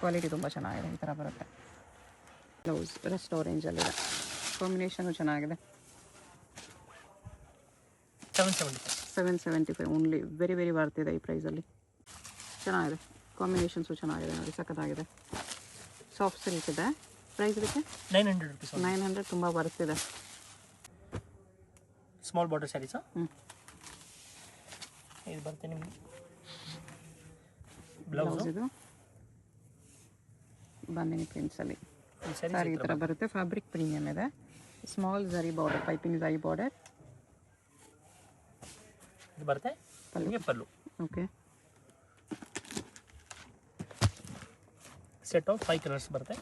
Quality ತುಂಬ ಚೆನ್ನಾಗಿದೆ ಈ ಥರ ಬರುತ್ತೆ. ಬ್ಲೌಸ್ ರೆಸ್ಟ್ ಆರೆಂಜಲ್ಲಿದೆ ಕಾಂಬಿನೇಷನು ಚೆನ್ನಾಗಿದೆ. Seven seventy five seven seventy five only very very ಬರ್ತಿದೆ ಈ ಪ್ರೈಸಲ್ಲಿ ಚೆನ್ನಾಗಿದೆ. ಕಾಂಬಿನೇಷನ್ಸು ಚೆನ್ನಾಗಿದೆ ನೋಡಿ ಸಖತ್ತಾಗಿದೆ. ಸಾಫ್ಟ್ ಸಿಲ್ಕ್ ಇದೆ. ಪ್ರೈಸ್ ಇದಕ್ಕೆ? Nine hundred rupees nine hundred ತುಂಬ ಬರ್ತಿದೆ ಸ್ಮಾಲ್ ಬಾರ್ಡರ್ ಸ್ಯಾರೀಸಾ ಹ್ಞೂ ಇದು ಬರುತ್ತೆ ನಿಮ್ಗೆ. ಬ್ಲೌಸ್ ಬ್ಲೌಸ್ ಇದು. ಬಂದಿನಿ ಪ್ರಿಂಟ್ಸಲ್ಲಿ ಸರಿ ಈ ಥರ ಬರುತ್ತೆ ಫ್ಯಾಬ್ರಿಕ್ ಪ್ರೀಮಿಯಮ್ ಇದೆ. Small zari border piping zari border ಇದು ಬರುತ್ತೆ? Pallu. Okay set of five colours ಬರುತ್ತೆ.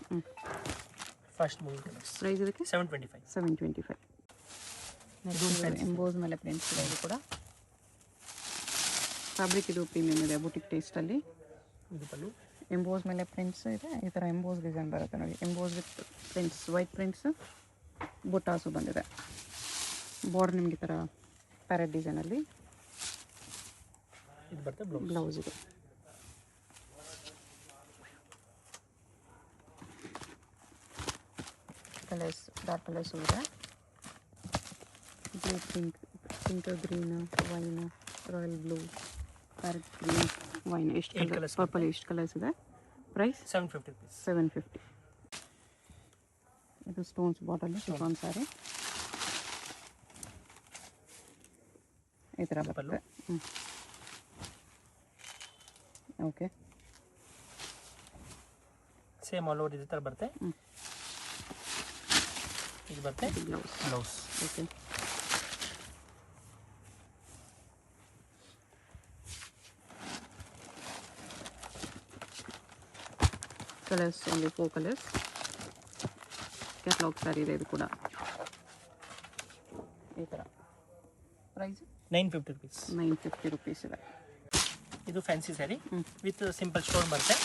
ಫಸ್ಟ್ ಮೂವಿಂಗ್ ಕಲರ್ಸ್ ಪ್ರೈಸ್ ಇದಕ್ಕೆ? Seven twenty five seven twenty five emboss ಮೇಲೆ ಪ್ರಿಂಟ್ಸ್ ಇದೆ ಇದು ಕೂಡ. ಫ್ಯಾಬ್ರಿಕ್ ಇದು ಪ್ರೀಮಿಯಮ್ ಇದೆ ಬುಟಿಕ್ ಟೇಸ್ಟಲ್ಲಿ ಇದು ಪಲ್ಲು. ಎಂಬೋಸ್ ಮೇಲೆ ಪ್ರಿಂಟ್ಸ್ ಇದೆ ಈ ಥರ ಎಂಬೋಸ್ ಡಿಸೈನ್ ಬರುತ್ತೆ ನೋಡಿ emboss with prints white prints buttas ಬಂದಿದೆ ಬಾರ್ಡರ್ ನಿಮ್ಗೆ ಈ ಥರ ಪ್ಯಾರೆಟ್ ಡಿಸೈನಲ್ಲಿ ಇದು ಬರುತ್ತೆ ಬ್ಲೌಸ್ ಬ್ಲೌಸ್ ಇದೆ. ಕಲರ್ಸ್ ಡಾರ್ಕ್ ಕಲರ್ಸು ಇದೆ. Blue pink pink green wine royal blue parrot green wine ಎಷ್ಟು ಕಲರ್ಸ್ ಪರ್ಪಲ್ ಎಷ್ಟು ಕಲರ್ಸ್ ಇದೆ. Price seven fifty rupees seven fifty ಇದು ಸ್ಟೋನ್ಸ್ ಬಾಟಲ್ ಶಿಫಾನ್ ಸಾರಿ ಈ ಥರ ಪಲ್ಲು. ಬರುತ್ತೆ ಹ್ಞೂ ಓಕೆ ಸೇಮ್ ಆಲ್ ಓವರ್ ಇದೇ ಥರ ಬರುತ್ತೆ ಹ್ಮ್. ಇದು ಬರುತ್ತೆ blouse blouse okay colours only four colours catalogue sari ಇದೆ ಇದು ಕೂಡ ಈ ಥರ price nine fifty rupees nine fifty rupees ಇದೆ ಇದು fancy sari with simple stone ಬರುತ್ತೆ.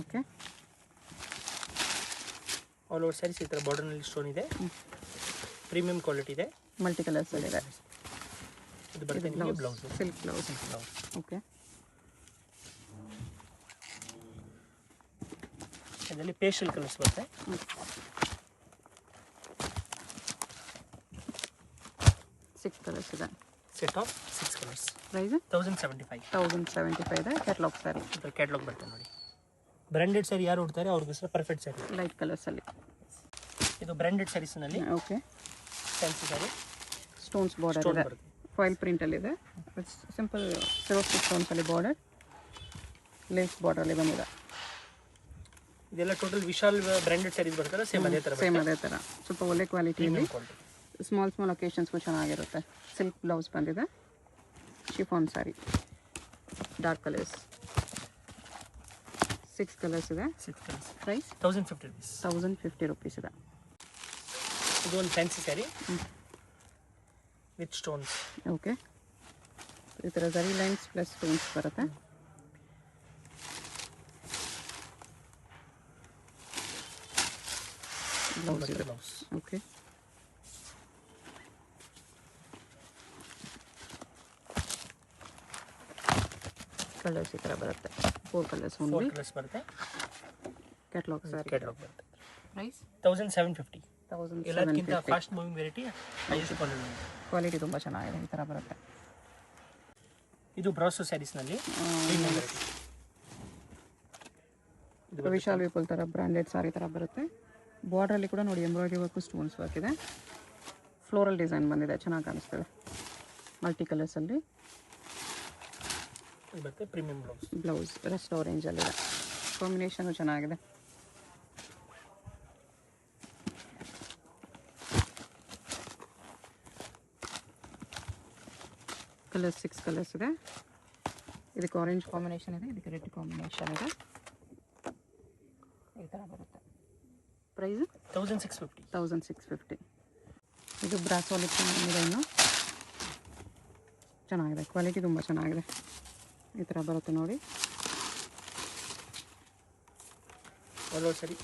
ಓಕೆ ಆಲ್ ಓವರ್ ಸ್ಯಾರೀಸ್ ಈ ಥರ ಬಾರ್ಡರ್ನಲ್ಲಿ ಸ್ಟೋನ್ ಇದೆ. ಪ್ರೀಮಿಯಂ ಕ್ವಾಲಿಟಿ ಇದೆ. ಮಲ್ಟಿ ಕಲರ್ಸ್ ಇದೆ ಇದು ಬರುತ್ತೆ ಬ್ಲೌಸ್ ಸಿಲ್ಕ್ ಬ್ಲೌಸ್ ಓಕೆ ಇದರಲ್ಲಿ ಪೇಸ್ಟಲ್ ಕಲರ್ಸ್ ಬರುತ್ತೆ ಸಿಕ್ಸ್ ಕಲರ್ಸ್ ಇದೆ. Set of six colours price thousand seventy five thousand seventy five ಇದೆ. ಕ್ಯಾಟ್ಲಾಗ್ ಸಾರಿ ಈ ಕ್ಯಾಟ್ಲಾಗ್ ಬರುತ್ತೆ ನೋಡಿ. ಬ್ರ್ಯಾಂಡೆಡ್ ಸ್ಯಾರಿ ಯಾರು ಉಡ್ತಾರೆ? ಅವ್ರಿಗೋಸ್ಕರ ಪರ್ಫೆಕ್ಟ್ ಸ್ಯಾರಿ ಲೈಟ್ ಕಲರ್ಸಲ್ಲಿ ಇದು branded ಸ್ಯಾರೀಸ್ನಲ್ಲಿ okay fancy sari stones border ಇದೆ. ಬರುತ್ತೆ. ಫಾಯಿಲ್ ಪ್ರಿಂಟಲ್ಲಿದೆ ಸಿಂಪಲ್ ಸಿರೋಸ್ಟಿ ಸ್ಟೋನ್ಸಲ್ಲಿ ಬಾರ್ಡರ್ ಲೇಸ್ ಬಾರ್ಡರಲ್ಲಿ ಬಂದಿದೆ. ಇದೆಲ್ಲ ಟೋಟಲ್ ವಿಶಾಲ್ ಬ್ರ್ಯಾಂಡೆಡ್ ಸ್ಯಾರೀಸ್ ಬರ್ತಾರೆ ಸೇಮ್ ಅದೇ ಥರ ಸೇಮ್ ಅದೇ ಥರ ಸ್ವಲ್ಪ ಒಳ್ಳೆ ಕ್ವಾಲಿಟಿಯಲ್ಲಿ ಸ್ಮಾಲ್ ಸ್ಮಾಲ್ ಒಕೇಶನ್ಸ್ಗೂ ಚೆನ್ನಾಗಿರುತ್ತೆ. ಸಿಲ್ಕ್ ಬ್ಲೌಸ್ ಬಂದಿದೆ. Chiffon sari dark colours six colours ಇದೆ. Six colours price thousand fifty rupees thousand fifty rupees ಇದೆ. ಇದು ಒಂದು fancy sari with stones okay ಈ ಥರ ಸರಿ ಲೈನ್ಸ್ ಪ್ಲಸ್ ಸ್ಟೋನ್ಸ್ ಬರುತ್ತೆ. ಬ್ಲೌಸ್ ಇದೆ ಬ್ಲೌಸ್ ಓಕೆ ಕಲರ್ಸ್ ಈ ಥರ ಬರುತ್ತೆ four colours four only colours ಬರುತ್ತೆ ಕ್ಯಾಟ್ಲಾಗ್ ಸ್ಯಾರಿ ಕ್ಯಾಟ್ಲಾಗ್ ಬರುತ್ತೆ price thousand seven fifty thousand seven ಎಲ್ಲದಕ್ಕಿಂತ fifty fast moving variety highest quality quality ತುಂಬ ಚೆನ್ನಾಗಿದೆ ಈ ಥರ ಬರುತ್ತೆ ಇದು ಬ್ರಾಸೋ ಸ್ಯಾರೀಸ್ನಲ್ಲಿ ಪ್ರೀಮಿಯಂ ವೆರೈಟಿ ಇದು ವಿಶಾಲ್ ವಿಪುಲ್ ಥರ ಬ್ರ್ಯಾಂಡೆಡ್ ಸಾರಿ ಥರ ಬರುತ್ತೆ ಬಾರ್ಡ್ರಲ್ಲಿ ಕೂಡ ನೋಡಿ ಎಂಬ್ರಾಯ್ಡ್ರಿ ವರ್ಕು ಸ್ಟೋನ್ಸ್ ವರ್ಕ್ ಇದೆ. ಫ್ಲೋರಲ್ ಡಿಸೈನ್ ಬಂದಿದೆ ಚೆನ್ನಾಗಿ ಕಾಣಿಸ್ತಿದೆ. ಮಲ್ಟಿ ಕಲರ್ಸಲ್ಲಿ ಮತ್ತು ಪ್ರೀಮಿಯಂ ಬ್ಲೌಸ್ ಬ್ಲೌಸ್ ರೆಸ್ಟ್ ಆರೆಂಜಲ್ಲಿದೆ ಕಾಂಬಿನೇಷನು ಚೆನ್ನಾಗಿದೆ. ಕಲರ್ಸ್ ಸಿಕ್ಸ್ ಕಲರ್ಸ್ ಇದೆ. ಇದಕ್ಕೆ ಆರೆಂಜ್ ಕಾಂಬಿನೇಷನ್ ಇದೆ ಇದಕ್ಕೆ ರೆಡ್ ಕಾಂಬಿನೇಷನ್ ಇದೆ. ಈ ಥರ ಬರುತ್ತೆ. Price? Thousand six fifty. Thousand six fifty. ಇದು ಬ್ರಾಸೋಲಿಕ್ ಡಿಸೈನು ಚೆನ್ನಾಗಿದೆ ಕ್ವಾಲಿಟಿ ತುಂಬ ಚೆನ್ನಾಗಿದೆ. ಈ ಥರ ಬರುತ್ತೆ ನೋಡಿ. ಸರಿ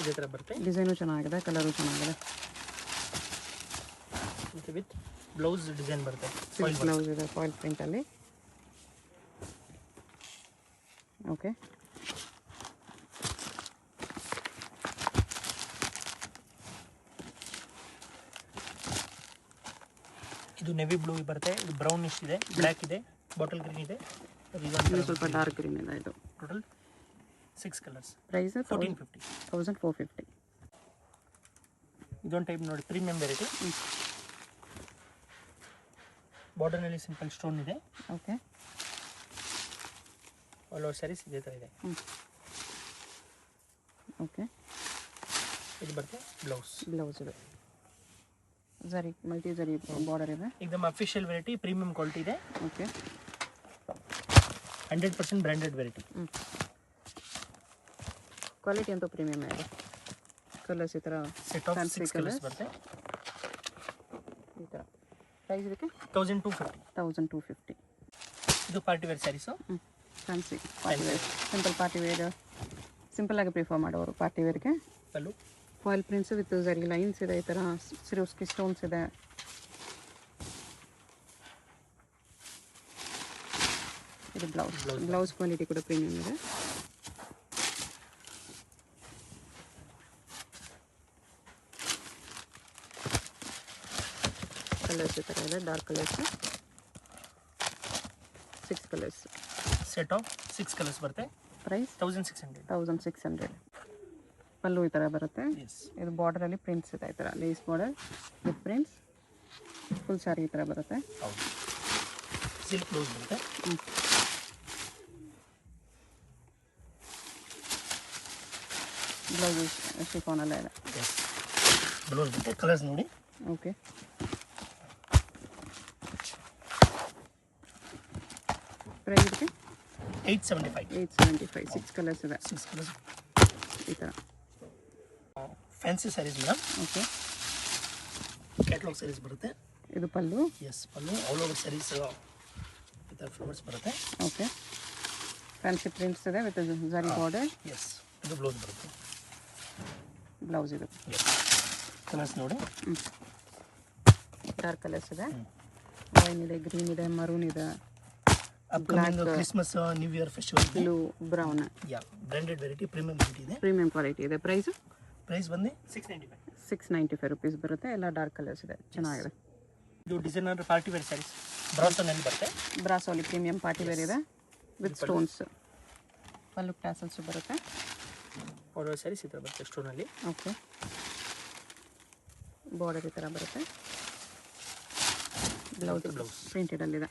ಇದೇ ಥರ ಬರುತ್ತೆ. ಡಿಸೈನು ಚೆನ್ನಾಗಿದೆ ಕಲರು ಚೆನ್ನಾಗಿದೆ. ವಿತ್ ಬ್ಲೌಸ್ ಡಿಸೈನ್ ಬರುತ್ತೆ ಬ್ಲೌಸ್ ಇದೆ ಫಾಯಿಲ್ ಪ್ರಿಂಟಲ್ಲಿ ಓಕೆ ಇದು ನೆವಿ ಬ್ಲೂ ಬರುತ್ತೆ. ಇದು ಬ್ರೌನ್ ಇಶ್ ಇದೆ ಬ್ಲ್ಯಾಕ್ ಇದೆ. ಬಾಟಲ್ ಗ್ರೀನ್ ಇದೆ ಇದು ಸ್ವಲ್ಪ ಡಾರ್ಕ್ ಗ್ರೀನ್ ಇದೆ ಇದು. Total six colours price fourteen fifty thousand four fifty ಇದೊಂದು ಟೈಪ್ ನೋಡಿ ಪ್ರೀಮಿಯಂ ವೆರೈಟಿ ಬಾರ್ಡರ್ನಲ್ಲಿ ಸಿಂಪಲ್ ಸ್ಟೋನ್ ಇದೆ. ಓಕೆ ಆಲ್ ಓವರ್ ಸ್ಯಾರೀಸ್ ಇದೇ ಥರ ಇದೆ. ಓಕೆ ಇದು ಬರುತ್ತೆ ಬ್ಲೌಸ್ ಬ್ಲೌಸ್ ಇದೆ. ಜರಿ ಮಲ್ಟಿ ಜರಿ ಬಾರ್ಡರ್ ಇದೆ एकदम ಅಫಿಷಿಯಲ್ ವೆರೈಟಿ ಪ್ರೀಮಿಯಂ ಕ್ವಾಲಿಟಿ ಇದೆ. Okay hundred percent branded variety ಹ್ಞೂ ಕ್ವಾಲಿಟಿ ಅಂತೂ ಪ್ರೀಮಿಯಮ್ ಇದೆ. ಕಲರ್ಸ್ ಈ ಥರ ಸೆಟ್ ಆಫ್ ಸಿಕ್ಸ್ ಕಲರ್ಸ್ ಬರುತ್ತೆ. ಈ ಥರ ಪ್ರೈಸ್ ಇದಕ್ಕೆ? Thousand two fifty thousand two fifty ಇದು ಪಾರ್ಟಿ ವೇರ್ ಸ್ಯಾರೀಸು ಹ್ಞೂ fancy party wear simple party wear ಸಿಂಪಲ್ಲಾಗಿ ಪ್ರಿಫರ್ ಮಾಡೋರು party ವೇರ್ಗೆ pallu. Foil prints with zari lines ಇದೆ ಈ ಥರ ಸಿರೋಸ್ಕಿ ಸ್ಟೋನ್ಸ್ ಇದೆ ಇದು ಬ್ಲೌಸ್ Blouse. ಬ್ಲೌಸ್ ಕ್ವಾಲಿಟಿ ಕೂಡ ಪ್ರೀಮಿಯಂ ಇದೆ ಕಲರ್ಸ್ ಈ ಥರ ಇದೆ dark colours six colours set of six colours ಬರುತ್ತೆ price thousand six hundred thousand six hundred pallu ಈ ಥರ ಬರುತ್ತೆ. ಎಸ್ ಇದು ಬಾರ್ಡರಲ್ಲಿ ಪ್ರಿಂಟ್ಸ್ ಇದೆ ಈ ಥರ lace border with prints full sari ಈ ಥರ ಬರುತ್ತೆ. ಹೌದು. ಸಿಲ್ಕ್ ಬ್ಲೌಸ್ ಬರುತ್ತೆ. ಬ್ಲೌಸ್ ಶಿಫಾನೆಲ್ಲ ಇದೆ. ಎಸ್ ಬ್ಲೌಸ್ ಬರುತ್ತೆ. ಕಲರ್ಸ್ ನೋಡಿ. ಓಕೆ ಪ್ರೈಸ್ ಇದಕ್ಕೆ? Eight seventy five eight seventy five six colours ಇದೆ. ಸಿಕ್ಸ್ ಕಲರ್ಸ್ ಈ ಥರ. Fancy saris madam okay catalogue saris ಬರುತ್ತೆ. ಇದು pallu? Yes pallu. All over saris ಈ ಥರ ಫ್ಲವರ್ಸ್ ಬರುತ್ತೆ. ಓಕೆ ಫ್ಯಾನ್ಸಿ ಪ್ರಿಂಟ್ಸ್ ಇದೆ ವಿತ್ ಜರಿ ಬಾರ್ಡರ್ ಎಸ್ ಇದು ಬ್ಲೌಸ್ ಬರುತ್ತೆ. ಬ್ಲೌಸ್ ಇದು. ಕಲರ್ಸ್ ನೋಡಿ. ಡಾರ್ಕ್ ಕಲರ್ಸ್ ಇದೆ. ವೈನ್ ಇದೆ ಗ್ರೀನ್ ಇದೆ ಮರೂನ್ ಇದೆ. Upcoming. Christmas new year festival blue brown ಯಾ ಬ್ರ್ಯಾಂಡೆಡ್ ವೆರೈಟಿ ಪ್ರೀಮಿಯಂ ಇದೆ. ಪ್ರೀಮಿಯಂ ಕ್ವಾಲಿಟಿ ಇದೆ. ಪ್ರೈಸ್ ಪ್ರೈಸ್ ಬಂದು? Six ninety five six ninety five rupees ಬರುತ್ತೆ. ಎಲ್ಲ ಡಾರ್ಕ್ ಕಲರ್ಸ್ ಇದೆ. ಚೆನ್ನಾಗಿದೆ. ಇದು ಡಿಸೈನರ್ ಪಾರ್ಟಿ ವೇರ್ ಸ್ಯಾರೀಸ್ ಬ್ರಾಸೋನಲ್ಲಿ ಬರುತ್ತೆ? ಬ್ರಾಸೋಲಿ ಪ್ರೀಮಿಯಂ ಪಾರ್ಟಿ ವೇರ್ ಇದೆ. ವಿತ್ ಸ್ಟೋನ್ಸ್ ಪಲ್ಲು ಟ್ಯಾಸಲ್ಸ್ ಬರುತ್ತೆ. ಬಾರ್ಡರ್ ಸ್ಯಾರೀಸ್ ಈ ಥರ ಬರುತ್ತೆ ಸ್ಟೋನಲ್ಲಿ ಓಕೆ ಬಾರ್ಡರ್ ಈ ಥರ ಬರುತ್ತೆ. ಬ್ಲೌಸ್ ಬ್ಲೌಸ್ ಪ್ರಿಂಟೆಡಲ್ಲಿದೆ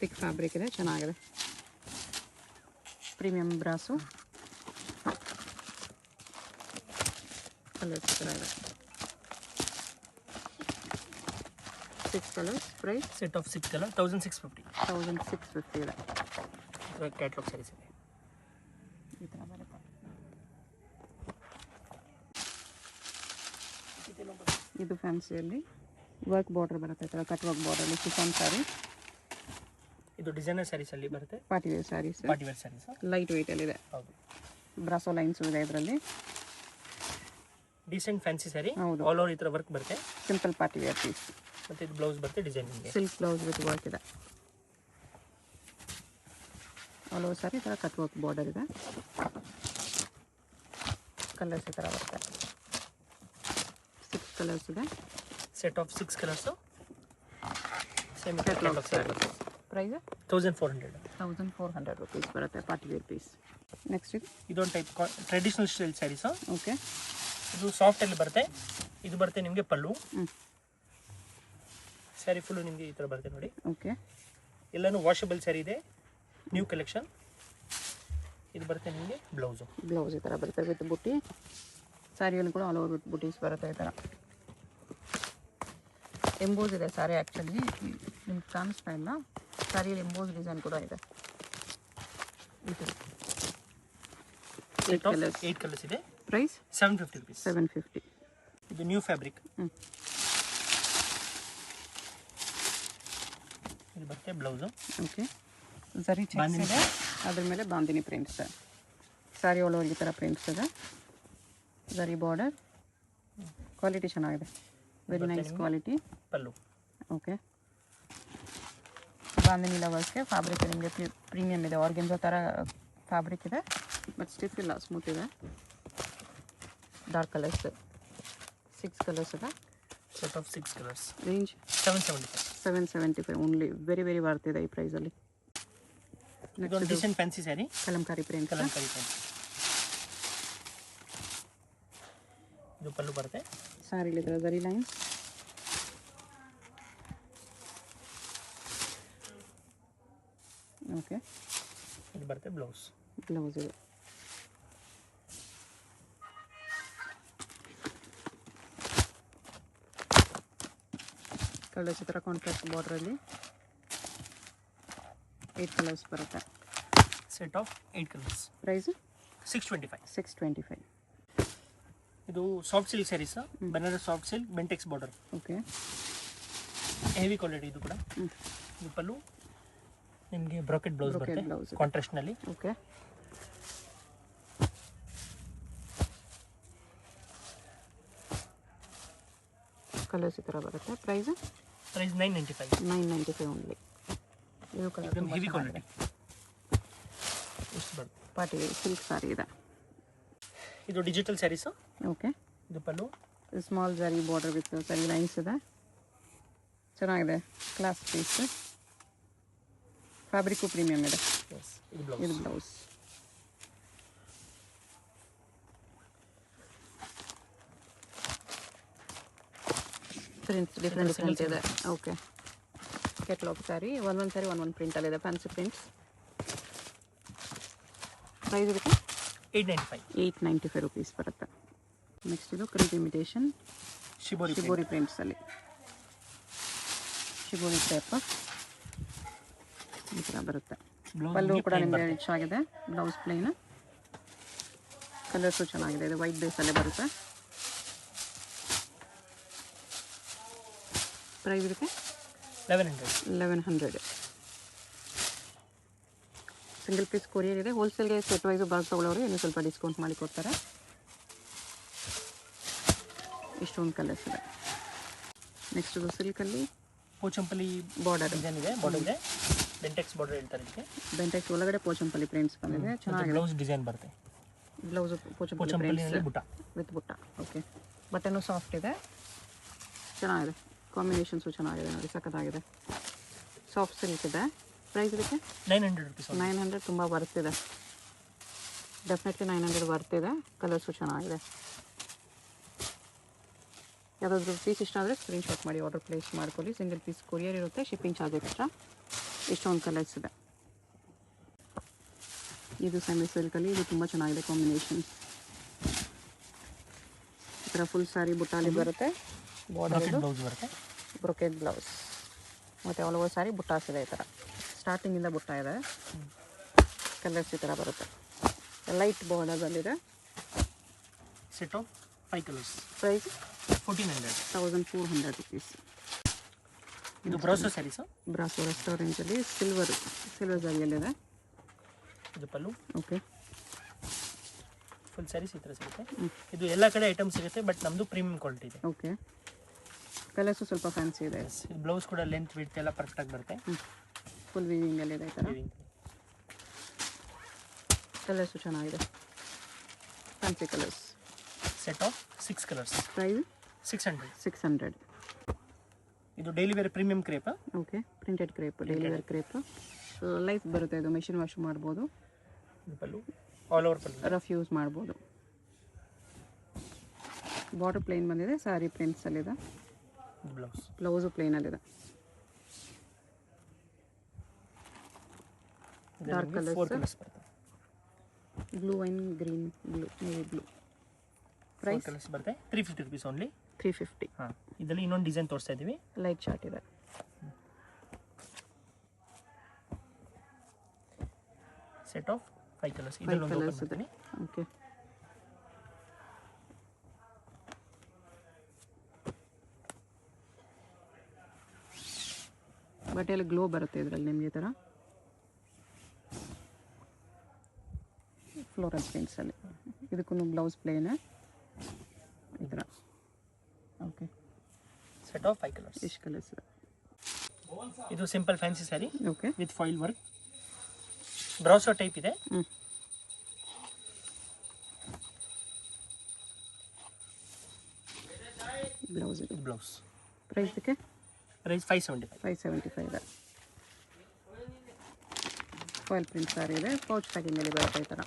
ಥಿಕ್ ಫ್ಯಾಬ್ರಿಕ್ ಇದೆ. ಚೆನ್ನಾಗಿದೆ. ಪ್ರೀಮಿಯಂ ಬ್ರಾಸು ಥರ ಇದೆ six colour price set of six colour thousand six fifty thousand six fifty ಇದೆ ಕ್ಯಾಟ್ಲಾಗ್ ಸ್ಯಾರೀಸ್ ಇದೆ ಈ ಥರ ಬರುತ್ತೆ ಇದು ಫ್ಯಾನ್ಸಿಯಲ್ಲಿ ವರ್ಕ್ ಬಾರ್ಡರ್ ಬರುತ್ತೆ ಈ ಥರ cut work border chikan sari ಇದು ಡಿಸೈನರ್ ಸ್ಯಾರೀಸಲ್ಲಿ ಬರುತ್ತೆ. Party wear saris party wear saris light ವೆಯ್ಟಲ್ಲಿದೆ ಹೌದು. ಬ್ರಾಸೋ ಲೈನ್ಸ್ ಇದೆ ಇದರಲ್ಲಿ. ಡಿಸೆಂಟ್ ಫ್ಯಾನ್ಸಿ ಸ್ಯಾರಿ ಹೌದು. ಆಲ್ ಓವರ್ ಈ ಥರ ವರ್ಕ್ ಬರುತ್ತೆ. ಸಿಂಪಲ್ ಪಾರ್ಟಿ ವೇರ್ ಪೀಸ್ ಮತ್ತು ಇದು ಬ್ಲೌಸ್ ಬರುತ್ತೆ designing silk blouse with work ಇದೆ. ಆಲ್ ಓವರ್ ಸ್ಯಾರಿ ಈ ಥರ ಕಟ್ ವರ್ಕ್ ಬಾರ್ಡರ್ ಇದೆ. ಕಲರ್ಸ್ ಈ ಥರ ಬರುತ್ತೆ. ಸಿಕ್ಸ್ ಕಲರ್ಸ್ ಇದೆ. Set of six colours same Catalog of sari price thousand four hundred thousand four hundred rupees ಬರುತ್ತೆ ಪಾರ್ಟಿ ವೇರ್ ಪೀಸ್ ನೆಕ್ಸ್ಟ್ ಇದು? ಇದೊಂದು type traditional style saris okay ಇದು ಸಾಫ್ಟಲ್ಲಿ ಬರುತ್ತೆ. ಇದು ಬರುತ್ತೆ ನಿಮಗೆ ಪಲ್ಲು. ಹ್ಞೂ ಸ್ಯಾರಿ ಫುಲ್ಲು ನಿಮಗೆ ಈ ಥರ ಬರುತ್ತೆ ನೋಡಿ. ಓಕೆ ಎಲ್ಲನೂ ವಾಷಬಲ್ ಸ್ಯಾರಿ ಇದೆ. ನ್ಯೂ ಕಲೆಕ್ಷನ್ ಇದು ಬರುತ್ತೆ ನಿಮಗೆ ಬ್ಲೌಸು ಬ್ಲೌಸ್ ಈ ಥರ ಬರುತ್ತೆ ವಿತ್ ಬುಟ್ಟಿ. ಸ್ಯಾರಿಯಲ್ಲಿ ಕೂಡ ಆಲ್ ಓವರ್ ವಿತ್ ಬುಟ್ಟಿಸ್ ಬರುತ್ತೆ ಈ ಥರ ಎಂಬೋಸ್ ಇದೆ ಸ್ಯಾರಿ ಆ್ಯಕ್ಚುಲಿ ನಿಮ್ಗೆ ಕಾಣಿಸ್ತಾ ಇಲ್ಲ. ಸ್ಯಾರಿಯಲ್ಲಿ ಎಂಬೋಸ್ ಡಿಸೈನ್ ಕೂಡ ಇದೆ. ಏಯ್ಟ್ ಕಲರ್ಸ್ ಇದೆ. Price seven fifty rupees seven fifty ಇದು ನ್ಯೂ ಫ್ಯಾಬ್ರಿಕ್ ಹ್ಞೂ ಇದು ಬರುತ್ತೆ ಬ್ಲೌಸು ಓಕೆ ಸರಿ ಚೆಕ್ಸ್ ಬಾಂದಿನಿ ಇದೆ. ಅದ್ರ ಮೇಲೆ ಬಾಂದಿನಿ ಪ್ರಿಂಟ್ಸ್ ಸ್ಯಾರಿ ಒಳಗೆ ಈ ಥರ ಪ್ರಿಂಟ್ಸ್ ಇದೆ ಸರಿ ಬಾರ್ಡರ್ ಕ್ವಾಲಿಟಿ ಚೆನ್ನಾಗಿದೆ ವೆರಿ ಮತ್ತೆ ನೈಸ್ ನಿಮ್ಗೆ? ಕ್ವಾಲಿಟಿ ಪಲ್ಲು ಓಕೆ ಬಾಂದಿನಿ ಲವರ್ಸ್ಗೆ ಫ್ಯಾಬ್ರಿಕ್ ನಿಮಗೆ ಪ್ರೀಮಿಯಮ್ ಇದೆ ಆರ್ಗೆನ್ಸೋ ಥರ ಫ್ಯಾಬ್ರಿಕ್ ಇದೆ ಬಟ್ ಸ್ಟಿಫ್ ಇಲ್ಲ ಸ್ಮೂತ್ ಇದೆ ಡಾರ್ಕ್ ಕಲರ್ಸ್ ಸಿಕ್ಸ್ ಕಲರ್ಸ್ ಇದೆ set of six colours range seven seventy five seven seventy five only very very ಬರ್ತಿದೆ ಈ ಪ್ರೈಸಲ್ಲಿ ಇದೊಂದು next design fancy sari kalamkari print kalamkari fancy ಇದು ಪಲ್ಲು ಬರುತ್ತೆ. ಸ್ಯಾರಿಲಿ ಇದರ ಜರಿ ಲೈನ್ಸ್ ಓಕೆ ಇದು ಬರುತ್ತೆ ಬ್ಲೌಸ್ ಬ್ಲೌಸ್ ಇದೆ. ಕಲರ್ಸ್ ಚಿತ್ರ ಕಾಂಟ್ರಾಸ್ಟ್ ಬಾರ್ಡ್ರಲ್ಲಿ ಏಯ್ಟ್ ಕಲರ್ಸ್ ಬರುತ್ತೆ. Set of eight colours price six twenty five six twenty five ಇದು soft silk saris Banaras soft silk Bentex border okay heavy quality ಇದು ಕೂಡ. ಇದು ಪಲ್ಲು. ನಿಮಗೆ ಬ್ರಾಕೆಟ್ ಬ್ಲೌಸ್ ಬ್ಲೌಸ್ ಬರುತ್ತೆ. ಕಾಂಟ್ರಾಸ್ಟ್ನಲ್ಲಿ ಓಕೆ ಕಲರ್ಸ್ ಈ ಥರ ಬರುತ್ತೆ. Price? Price nine ninety five. Nine ninety five only. ಇದು colour heavy quality party silk sari ಇದೆ. ಇದು ಡಿಜಿಟಲ್ ಸ್ಯಾರೀಸು ಓಕೆ. ಇದು pallu? Small zari border with zari lines ಇದೆ. ಚೆನ್ನಾಗಿದೆ. ಕ್ಲಾಸ್ ಪೀಸ್ ಫ್ಯಾಬ್ರಿಕ್ಕು ಪ್ರೀಮಿಯಮ್ ಇದು. ಇದು ಬ್ಲೌಸ್ ಪ್ರಿಂಟ್ಸ್ ಡಿಫ್ರೆಂಟ್ ಡಿಫ್ರೆಂಟ್ ಇದೆ. Okay catalogue sari ಒಂದೊಂದು ಸ್ಯಾರಿ ಒಂದೊಂದು ಪ್ರಿಂಟಲ್ಲಿದೆ ಫ್ಯಾನ್ಸಿ ಪ್ರಿಂಟ್ಸ್ ಪ್ರೈಸ್ ಇರುತ್ತೆ eight ninety five eight ninety five rupees ಬರುತ್ತೆ. ನೆಕ್ಸ್ಟ್ ಇದು ಕ್ರೀಮ್ ಇಮಿಟೇಷನ್ ಶಿಬೋರಿ ಶಿಬೋರಿ ಪ್ರಿಂಟ್ಸಲ್ಲಿ ಶಿಬೋರಿ ಟೈಪ್ ಈ ಥರ ಬರುತ್ತೆ. ಪಲ್ಲು ಕೂಡ ನಿಮಗೆ ರಿಚ್ ಆಗಿದೆ. ಬ್ಲೌಸ್ ಪ್ಲೇನ್ ಕಲರ್ಸು ಚೆನ್ನಾಗಿದೆ. ಇದು ವೈಟ್ ಬೇಸಲ್ಲೇ ಬರುತ್ತೆ. ಪ್ರೈಸ್ ಇರುತ್ತೆ eleven hundred eleven hundred single piece courier ಇದೆ. ಹೋಲ್ಸೇಲ್ಗೆ ಸೆಟ್ ವೈಸು ಬಾಗ್ ತೊಗೊಳ್ಳೋರು ಇನ್ನೂ ಸ್ವಲ್ಪ ಡಿಸ್ಕೌಂಟ್ ಮಾಡಿ ಕೊಡ್ತಾರೆ. ಇಷ್ಟೊಂದು ಕಲರ್ಸ್ ಇದೆ. ನೆಕ್ಸ್ಟ್ ಇದು ಸಿಲ್ಕಲ್ಲಿ ಪೋಚಂಪಲ್ಲಿ ಬಾರ್ಡರ್ ಡಿಸೈನ್ ಇದೆ ಬಾರ್ಡರ್ ಇದೆ. ಬೆಂಟೆಕ್ಸ್ ಬಾರ್ಡರ್ ಹೇಳ್ತಾರೆ ಇದಕ್ಕೆ. ಬೆಂಟೆಕ್ಸ್ ಒಳಗಡೆ ಪೋಚಂಪಲ್ಲಿ ಪ್ರಿಂಟ್ಸ್ ಬಂದಿದೆ. ಚೆನ್ನಾಗಿದೆ. ಬ್ಲೌಸ್ ಡಿಸೈನ್ ಬರುತ್ತೆ. Blouse Pochampalli prints butta. With butta. Okay ಬಟ್ಟೆನೂ soft ಇದೆ. ಚೆನ್ನಾಗಿದೆ. ಕಾಂಬಿನೇಷನ್ಸು ಚೆನ್ನಾಗಿದೆ ನೋಡಿ ಸಖತ್ತಾಗಿದೆ ಸಾಫ್ಟ್ ಸಿಲ್ಕ್ ಇದೆ. ಪ್ರೈಸ್ ಇದಕ್ಕೆ? Nine hundred rupees nine hundred ತುಂಬ ಬರ್ತಿದೆ. ಡೆಫಿನೆಟ್ಲಿ ನೈನ್ ಹಂಡ್ರೆಡ್ ಬರ್ತಿದೆ. ಕಲರ್ಸು ಚೆನ್ನಾಗಿದೆ ಯಾವುದಾದ್ರು ಪೀಸ್ ಇಷ್ಟ ಆದರೆ ಸ್ಕ್ರೀನ್ಶಾಟ್ ಮಾಡಿ ಆರ್ಡರ್ ಪ್ಲೇಸ್ ಮಾಡ್ಕೊಳ್ಳಿ. ಸಿಂಗಲ್ ಪೀಸ್ ಕೊರಿಯರ್ ಇರುತ್ತೆ ಶಿಪ್ಪಿಂಗ್ ಚಾರ್ಜ್ ಎಕ್ಸ್ಟ್ರಾ ಇಷ್ಟೊಂದು ಕಲರ್ಸ್ ಇದೆ. ಇದು ಸೆಮಿ ಸಿಲ್ಕಲ್ಲಿ ಇದು ತುಂಬ ಚೆನ್ನಾಗಿದೆ ಕಾಂಬಿನೇಷನ್ ಈ ಥರ ಫುಲ್ ಸ್ಯಾರಿ ಬುಟ್ಟಾಲಿ ಬರುತ್ತೆ. ಬಾರ್ಡರ್ ಬ್ಲೌಸ್ ಬರುತ್ತೆ? ಬ್ರೊಕೆಟ್ ಬ್ಲೌಸ್ ಮತ್ತು ಆಲ್ ಓವರ್ ಸಾರಿ ಬುಟ್ಟಾಸ್ ಇದೆ ಈ ಥರ ಸ್ಟಾರ್ಟಿಂಗಿಂದ ಬುಟ್ಟ ಇದೆ. ಕಲರ್ಸ್ ಈ ಥರ ಬರುತ್ತೆ. Light ಬಾರ್ಡರ್ಸಲ್ಲಿದೆ set of five colours price fourteen hundred thousand four hundred rupees ಇದು ಬ್ರೌಸರ್ ಸ್ಯಾರೀಸು ಬ್ರಾಸೋ ರೆಸ್ಟೋರೆಂಟಲ್ಲಿ ಸಿಲ್ವರ್ ಸಿಲ್ವರ್ ಜರಿಯಲ್ಲಿದೆ ಇದು. ಪಲ್ಲು. ಓಕೆ ಫುಲ್ ಸ್ಯಾರೀಸ್ ಈ ಥರ ಸಿಗುತ್ತೆ. ಇದು ಎಲ್ಲ ಕಡೆ ಐಟಮ್ ಸಿಗುತ್ತೆ ಬಟ್ ನಮ್ಮದು ಪ್ರೀಮಿಯಂ ಕ್ವಾಲಿಟಿ ಇದೆ. ಓಕೆ ಕಲರ್ಸು ಸ್ವಲ್ಪ ಫ್ಯಾನ್ಸಿ ಇದೆ. ಬ್ಲೌಸ್ ಕೂಡ ಲೆಂತ್ ವಿಡ್ತ್ ಎಲ್ಲ ಪರ್ಫೆಕ್ಟಾಗಿ ಬರುತ್ತೆ. ಫುಲ್ ವೀವಿಂಗಲ್ಲಿದೆ ಈ ಥರ ಕಲರ್ಸು ಚೆನ್ನಾಗಿದೆ. Fancy colours set of six colours price six hundred six hundred ಇದು daily wear premium crepe okay printed crepe daily wear crepe life ಬರುತ್ತೆ ಇದು ಮೆಷಿನ್ ವಾಶ್ ಮಾಡ್ಬೋದು. ಇದು pallu. All over pallu. Rough use ಮಾಡ್ಬೋದು. Border plain ಬಂದಿದೆ ಸ್ಯಾರಿ ಪ್ರಿಂಟ್ಸಲ್ಲಿದೆ ಇದು blouse. Blouse ಪ್ಲೇನಲ್ಲಿದೆ dark colours blue and green blue navy blue price colours ಬರುತ್ತೆ. Three fifty rupees only three fifty ಹಾಂ ಇದರಲ್ಲಿ ಇನ್ನೊಂದು ಡಿಸೈನ್ ತೋರಿಸ್ತಾ ಇದ್ದೀವಿ ಲೈಟ್ ಶಾರ್ಟ್ ಇದೆ. ಸೆಟ್ ಆಫ್ ಫೈವ್ ಕಲರ್ಸ್ ಇದರಲ್ಲಿ ಓಕೆ ಬಟ್ಟೆಯಲ್ಲಿ ಗ್ಲೋ ಬರುತ್ತೆ ಇದರಲ್ಲಿ ನಿಮಗೆ ಥರ? ಫ್ಲೋರಲ್ ಪ್ರಿಂಟ್ಸಲ್ಲಿ ಇದಕ್ಕೂ ಬ್ಲೌಸ್ ಪ್ಲೇನ್ ಈ ಥರ. Okay set of five colours ಇಷ್ಟು ಕಲರ್ಸ್ ಇದು simple fancy sari okay with foil work browser type ಇದೆ. Blouse blouse price price five seventy five seventy five ಇದೆ. ಫಾಯಿಲ್ ಪ್ರಿಂಟ್ ಸಾರಿ ಇದೆ. ಪೌಚ್ ಪ್ಯಾಕಿಂಗಲ್ಲಿ ಬರುತ್ತೆ ಈ ಥರ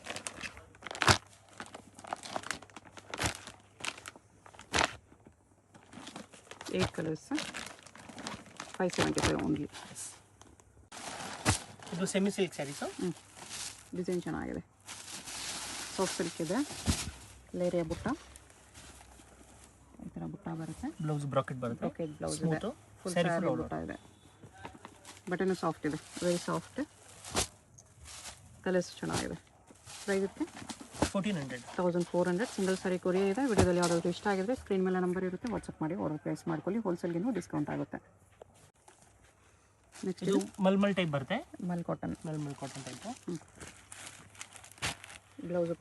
eight colours five seventy five only ಇದು ಸೆಮಿ ಸಿಲ್ಕ್ ಸ್ಯಾರೀಸು ಹ್ಞೂ ಡಿಸೈನ್ ಚೆನ್ನಾಗಿದೆ. ಸಾಫ್ಟ್ ಸಿಲ್ಕ್ ಇದೆ. ಲೇರಿಯಾ ಬುಟ್ಟ. ಈ ಥರ ಬುಟ್ಟ ಬರುತ್ತೆ. ಬ್ಲೌಸ್ ಬ್ರಾಕೆಟ್ ಬರುತ್ತೆ. ಬ್ರೊಕೆಟ್ ಬ್ಲೌಸ್ ಇದೆ. ಫುಲ್ ಸ್ಯಾರಿ ಇದೆ. ಬಟನು ಸಾಫ್ಟ್ ಇದೆ. ವೆರಿ ಸಾಫ್ಟ್ ಕಲರ್ಸ್ ಚೆನ್ನಾಗಿದೆ. Price fourteen hundred thousand four hundred single ಸರಿ ಕೊರಿಯರ್ ಇದೆ. ವಿಡಿಯೋದಲ್ಲಿ ಯಾವುದಾದ್ರು ಇಷ್ಟ ಆಗಿದ್ರೆ ಸ್ಕ್ರೀನ್ ಮೇಲೆ ನಂಬರ್ ಇರುತ್ತೆ. ವಾಟ್ಸಪ್ ಮಾಡಿ ಆರ್ಡರ್ ಪ್ಲೇಸ್ ಮಾಡ್ಕೊಳ್ಳಿ. ಹೋಲ್ಸೇಲ್ಗಿನೂ ಡಿಸ್ಕೌಂಟ್ ಆಗುತ್ತೆ. ನೆಕ್ಸ್ಟ್ ಇದು ಮಲ್ಮಲ್ ಟೈಪ್ ಬರುತ್ತೆ? ಮಲ್ cotton mulmul cotton type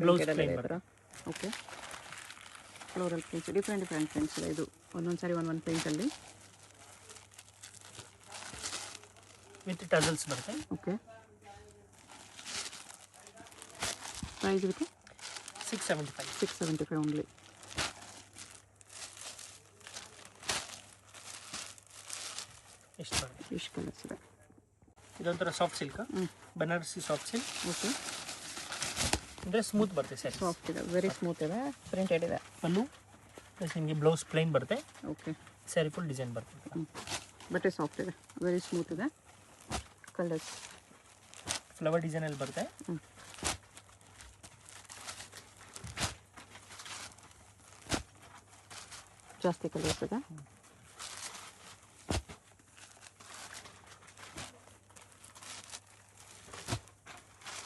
blouse okay floral prints different different prints ಇದೆ. ಇದು ಒಂದೊಂದು ಸಾರಿ ಒಂದೊಂದು ಪ್ರಿಂಟಲ್ಲಿ ವಿತ್ ಟಸಲ್ಸ್ ಬರುತ್ತೆ ಓಕೆ ಪ್ರೈಸ್ ಇದಕ್ಕೆ? Six seventy five six seventy five only ಎಷ್ಟು ಬರುತ್ತೆ ಇಷ್ಟು ಕಲರ್ಸ್ ಇದೆ ಇದೊಂಥರ ಸಾಫ್ಟ್ ಸಿಲ್ಕ್ ಹ್ಞೂ ಬನಾರಸಿ ಸಾಫ್ಟ್ ಸಿಲ್ಕ್ ಓಕೆ ಅಂದರೆ ಸ್ಮೂತ್ ಬರುತ್ತೆ ಸ್ಯಾರಿ ಸಾಫ್ಟ್ ಇದೆ ವೆರಿ ಸ್ಮೂತ್ ಇದೆ ಪ್ರಿಂಟೆಡ್ ಇದೆ. ಪಲ್ಲು ಪ್ಲಸ್ ನಿಮಗೆ ಬ್ಲೌಸ್ ಪ್ಲೈನ್ ಬರುತ್ತೆ ಓಕೆ ಸ್ಯಾರಿ ಫುಲ್ ಡಿಸೈನ್ ಬರುತ್ತೆ ಹ್ಞೂ ಬಟ್ಟೆ ಸಾಫ್ಟ್ ಇದೆ ವೆರಿ ಸ್ಮೂತ್ ಇದೆ. ಕಲರ್ಸ್ ಫ್ಲವರ್ ಡಿಸೈನಲ್ಲಿ ಬರುತ್ತೆ ಹ್ಞೂ ಜಾಸ್ತಿ ಕಲರ್ಸ್ ಇದೆ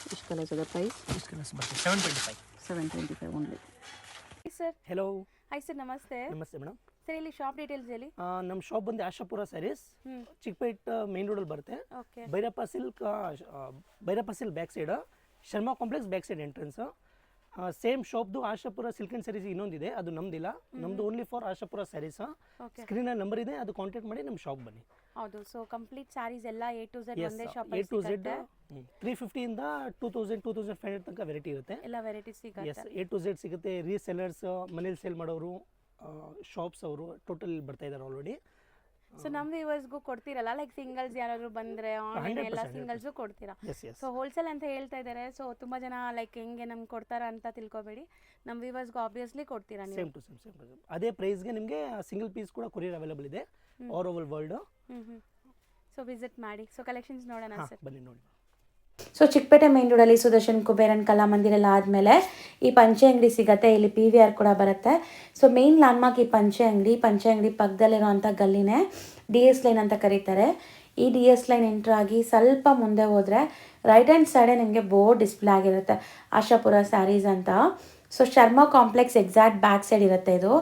ಇಷ್ಟು ಕಲರ್ಸ್ ಇದೆ ಪ್ರೈಸ್ ಇಷ್ಟು ಕಲರ್ಸ್ ಬರುತ್ತೆ seven twenty five seven twenty five only sir hello hi sir ನಮಸ್ತೆ ನಮಸ್ತೆ ಮೇಡಮ್ ಸರ್ ಇಲ್ಲಿ ಶಾಪ್ ಡೀಟೇಲ್ಸ್ ಹೇಳಿ. ನಮ್ಮ ಶಾಪ್ ಬಂದು ಆಶಾಪುರ ಸ್ಯಾರೀಸ್. ಚಿಕ್ಕಪೇಟ್ ಮೇನ್ ರೋಡಲ್ಲಿ ಬರುತ್ತೆ. Bhairappa silk Bhairappa silk back side Sharma complex back side entrance same ಶಾಪ್ದು Ashapura silk and sarees ಇನ್ನೊಂದಿದೆ ಅದು ನಮ್ದಿಲ್ಲ. ನಮ್ದು only for Ashapura sarees screen number ಇದೆ ಅದು ಕಾಂಟ್ಯಾಕ್ಟ್ ಮಾಡಿ ನಮ್ಮ ಶಾಪ್ ಬನ್ನಿ. ಹೌದು ಸೊ ಕಂಪ್ಲೀಟ್ ಸ್ಯಾರೀಸ್ ಎಲ್ಲ ಎ ಟು ಝೆಡ್ ಒಂದೇ shop A to Z three ಫಿಫ್ಟಿಯಿಂದ two thousand two thousand five hundred ತನಕ ವೆರೈಟಿ ಇರುತ್ತೆ. ಎಲ್ಲ ವೆರೈಟಿ ಸಿಗುತ್ತೆ. ಎ ಟು ಝೆಡ್ ಸಿಗುತ್ತೆ. ರೀಸೆಲ್ಲರ್ಸ್ ಮನೇಲಿ ಸೇಲ್ ಮಾಡೋರು ಶಾಪ್ಸ್ ಅವರು ಟೋಟಲ್ ಬರ್ತಾ ಇದ್ದಾರೆ ಆಲ್ರೆಡಿ ಸೊ ನಮ್ಮ ವ್ಯೂವರ್ಸ್ಗೂ ಕೊಡ್ತೀರಲ್ಲ? ಲೈಕ್ ಸಿಂಗಲ್ಸ್ ಯಾರಾದ್ರು ಬಂದ್ರೆ ಆನ್ಲೈನ್ ಎಲ್ಲ 100%, ಸಿಂಗಲ್ಸು ಕೊಡ್ತೀರಾ? ಸೊ ಹೋಲ್ಸೇಲ್ ಅಂತ ಹೇಳ್ತಾ ಇದ್ದಾರೆ ಸೊ ತುಂಬಾ ಜನ ಲೈಕ್ ಹೆಂಗೆ ನಮ್ಗೆ ಕೊಡ್ತಾರ ಅಂತ ತಿಳ್ಕೊಬೇಡಿ. ನಮ್ಮ ವ್ಯೂವರ್ಸ್ಗೂ ಆಬ್ವಿಯಸ್ಲಿ ಕೊಡ್ತೀರಾ same to same same to ಅದೇ ಪ್ರೈಸ್ಗೆ ನಿಮಗೆ ಸಿಂಗಲ್ ಪೀಸ್ ಕೂಡ ಕೊರಿಯರ್ ಅವೈಲೇಬಲ್ ಇದೆ. All over world so visit ಮಾಡಿ. ಸೊ ಕಲೆಕ್ಷನ್ಸ್ ನೋಡೋಣ ಸರ್ ಬನ್ನಿ ನೋಡಿ. ಸೊ ಚಿಕ್ಕಪೇಟೆ ಮೇನ್ ರೋಡಲ್ಲಿ ಸುದರ್ಶನ್ ಕುಬೇರನ್ ಕಲಾ ಎಲ್ಲ ಆದಮೇಲೆ ಈ ಪಂಚೆ ಅಂಗಡಿ ಸಿಗತ್ತೆ, ಇಲ್ಲಿ ಪಿ ವಿ ಆರ್ ಕೂಡ ಬರುತ್ತೆ. ಸೊ ಮೇನ್ ಲ್ಯಾಂಡ್ಮಾರ್ಕ್ ಈ ಪಂಚೆ ಅಂಗಡಿ ಪಂಚೆ ಅಂಗಡಿ ಪಕ್ಕದಲ್ಲಿರುವಂಥ ಗಲ್ಲಿನೇ ಡಿ ಎಸ್ ಲೈನ್ ಅಂತ ಕರೀತಾರೆ. ಈ ಡಿ ಎಸ್ ಲೈನ್ ಎಂಟರ್ ಆಗಿ ಸ್ವಲ್ಪ ಮುಂದೆ ಹೋದರೆ ರೈಟ್ ಹ್ಯಾಂಡ್ ಸೈಡೇ ನಿಮಗೆ ಬೋರ್ಡ್ ಡಿಸ್ಪ್ಲೇ ಆಗಿರುತ್ತೆ, ಆಶಾಪುರ ಸ್ಯಾರೀಸ್ ಅಂತ. So Sharma complex exact back side ಇರುತ್ತೆ ಇದು.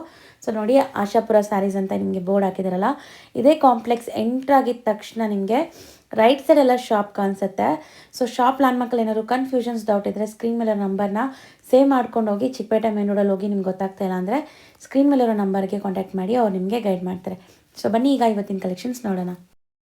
ಸೊ ನೋಡಿ ಆಶಾಪುರ ಸ್ಯಾರೀಸ್ ಅಂತ ನಿಮಗೆ ಬೋರ್ಡ್ ಹಾಕಿದಾರಲ್ಲ, ಇದೇ ಕಾಂಪ್ಲೆಕ್ಸ್ ಎಂಟ್ರ್ ಆಗಿದ ತಕ್ಷಣ ನಿಮಗೆ ರೈಟ್ ಸೈಡ್ ಎಲ್ಲ ಶಾಪ್ ಕಾಣಿಸುತ್ತೆ. ಸೊ ಶಾಪ್ ಲ್ಯಾಂಡ್ಮಾರ್ಕಲ್ಲಿ ಏನಾದ್ರು ಕನ್ಫ್ಯೂಷನ್ಸ್ ಡೌಟ್ ಇದ್ದರೆ ಸ್ಕ್ರೀನ್ ಮೇಲೆ ನಂಬರ್ನ ಸೇವ್ ಮಾಡ್ಕೊಂಡು ಹೋಗಿ ಚಿಕ್ಕಪೇಟೆ ಮೇನ್ ರೋಡಲ್ಲಿ ಹೋಗಿ ನಿಮ್ಗೆ ಗೊತ್ತಾಗ್ತಾ ಇಲ್ಲ ಅಂದರೆ ಸ್ಕ್ರೀನ್ ಮೇಲಿರೋ ನಂಬರ್ಗೆ ಕಾಂಟ್ಯಾಕ್ಟ್ ಮಾಡಿ, ಅವ್ರು ನಿಮಗೆ ಗೈಡ್ ಮಾಡ್ತಾರೆ. ಸೊ ಬನ್ನಿ ಈಗ ಇವತ್ತಿನ ಕಲೆಕ್ಷನ್ಸ್ ನೋಡೋಣ.